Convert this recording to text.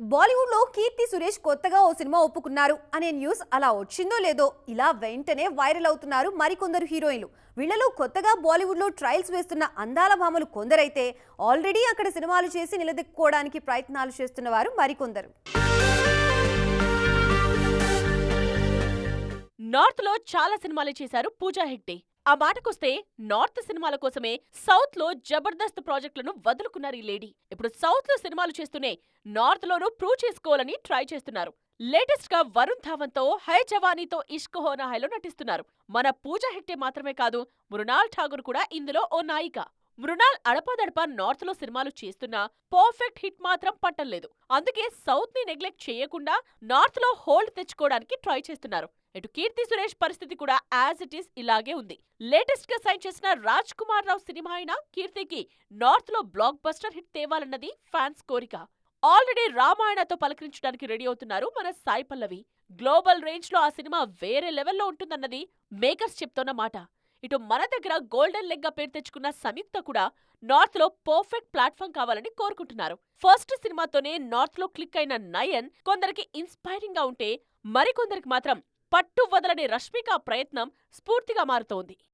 బాలీవుడ్లో కీర్తి సురేష్ కొత్తగా ఓ సినిమా ఒప్పుకున్నారు అనే న్యూస్ అలా వచ్చిందో లేదో ఇలా వెంటనే వైరల్ అవుతున్నారు మరికొందరు హీరోయిన్లు. వీళ్ళలో కొత్తగా బాలీవుడ్లో ట్రయల్స్ వేస్తున్న అందాల భామలు కొందరైతే ఆల్రెడీ అక్కడ సినిమాలు చేసి నిలదొక్కుకోవడానికి ప్రయత్నాలు చేస్తున్న వారు మరికొందరు. నార్త్లో చాలా సినిమాలు చేశారు పూజా హెగ్డే. ఆ మాటకొస్తే నార్త్ సినిమాల కోసమే సౌత్లో జబర్దస్త్ ప్రాజెక్టులను వదులుకున్నారు ఈ లేడీ. ఇప్పుడు సౌత్లో సినిమాలు చేస్తూనే నార్త్ లోనూ ప్రూవ్ చేసుకోవాలని ట్రై చేస్తున్నారు. లేటెస్ట్గా వరుణ్ ధావన్తో హై జవానీతో ఇష్క్ హోనా హైలో నటిస్తున్నారు. మన పూజా హెగ్డే మాత్రమే కాదు మృణాల్ ఠాగూర్ కూడా ఇందులో ఓ నాయిక. మృణాల్ అడపాదడపా నార్త్లో సినిమాలు చేస్తున్నా పర్ఫెక్ట్ హిట్ మాత్రం పట్టలేదు అందుకే సౌత్ని నెగ్లెక్ట్ చేయకుండా నార్త్లో హోల్డ్ తెచ్చుకోవడానికి ట్రై చేస్తున్నారు. ఇటు కీర్తి సురేష్ పరిస్థితి కూడా యాజ్ ఇట్ ఈస్ ఇలాగే ఉంది. లేటెస్ట్గా సైన్ చేసిన రాజ్ కుమార్ రావు సినిమా అయిన కీర్తికి నార్త్లో బ్లాక్ బస్టర్ హిట్ తేవాలన్నది ఫ్యాన్స్ కోరిక. ఆల్రెడీ రామాయణతో పలకరించడానికి రెడీ అవుతున్నారు మన సాయి పల్లవి. గ్లోబల్ రేంజ్లో ఆ సినిమా వేరే లెవెల్లో ఉంటుందన్నది మేకర్స్ చెప్తోన్న మాట. ఇటు మన దగ్గర గోల్డెన్ లెగ్గా పేరు తెచ్చుకున్న సంయుక్త కూడా నార్త్లో పర్ఫెక్ట్ ప్లాట్ఫామ్ కావాలని కోరుకుంటున్నారు. ఫస్ట్ సినిమాతోనే నార్త్లో క్లిక్ అయిన నయన్ కొందరికి ఇన్స్పైరింగ్గా ఉంటే మరికొందరికి మాత్రం పట్టు వదలని రష్మిక ప్రయత్నం స్ఫూర్తిగా మారుతోంది.